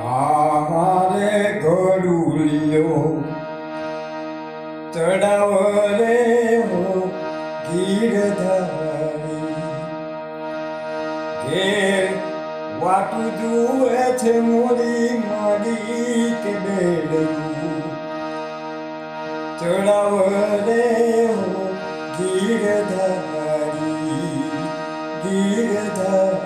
આહારે ગરુલિયો ચડાવ રે હો ગીરધારી ઘેર વાટું જુએ છે મોરી મારી કે બેડું ચડાવ રે હો ગીરધારી ગીરધારી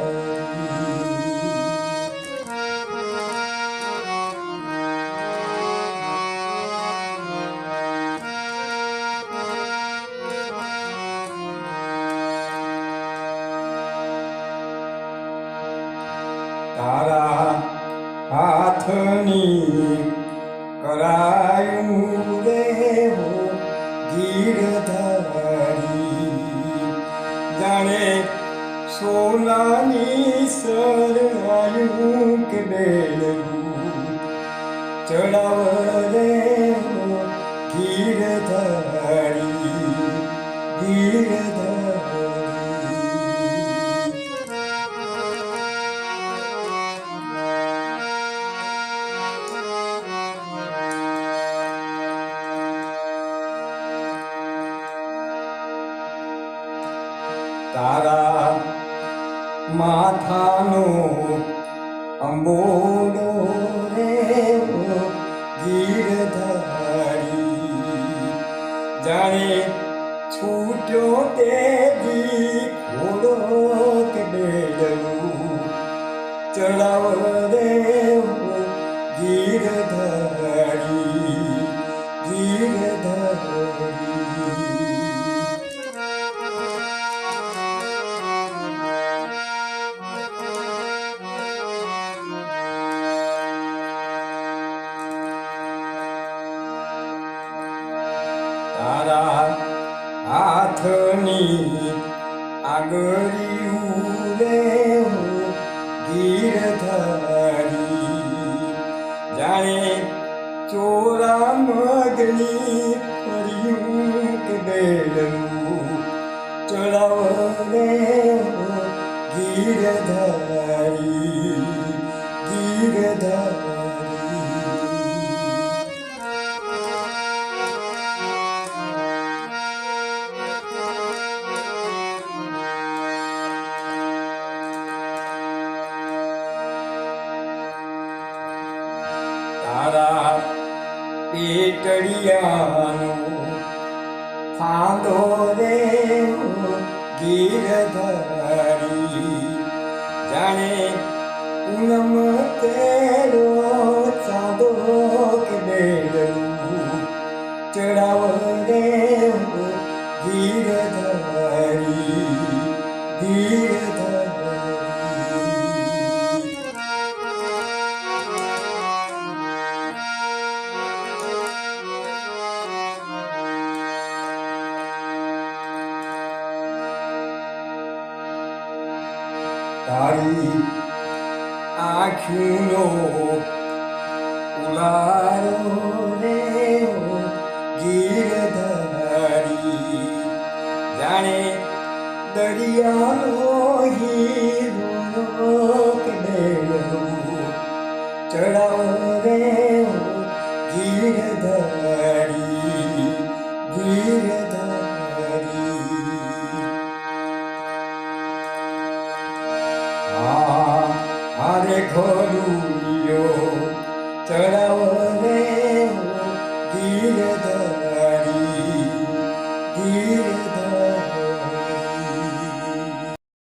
તારા હાથની કરાયું રે હો ગીરધારી. જાણે સોનાની સરાયું કે બેલવું ચડાવ રે હો ગીરધારી. તારા માથાનું અંબોડો રે ગીરધારી જાણે છૂટ્યો તે દી તારા હાથની આગળી ઉરે ગીરધારી જાણે ચોરા મગની ફર્યું બેડલું ચડાવ રે હો ગીરધારી ગીરધારી તારા પેટડિયાનો ફાંદો રે ગીરધરી જાણે પૂનમ તેરો ચાંદો કે બેડું ચડાવ રે ગીરધરી ગીરધારી તારી આંખનો ઉલારો રે ગીરધારી. જાણે દરિયાનો હીરો ચડાવ રે ગીરધારી. આ હારે ખોલુયો ચડાવ રે.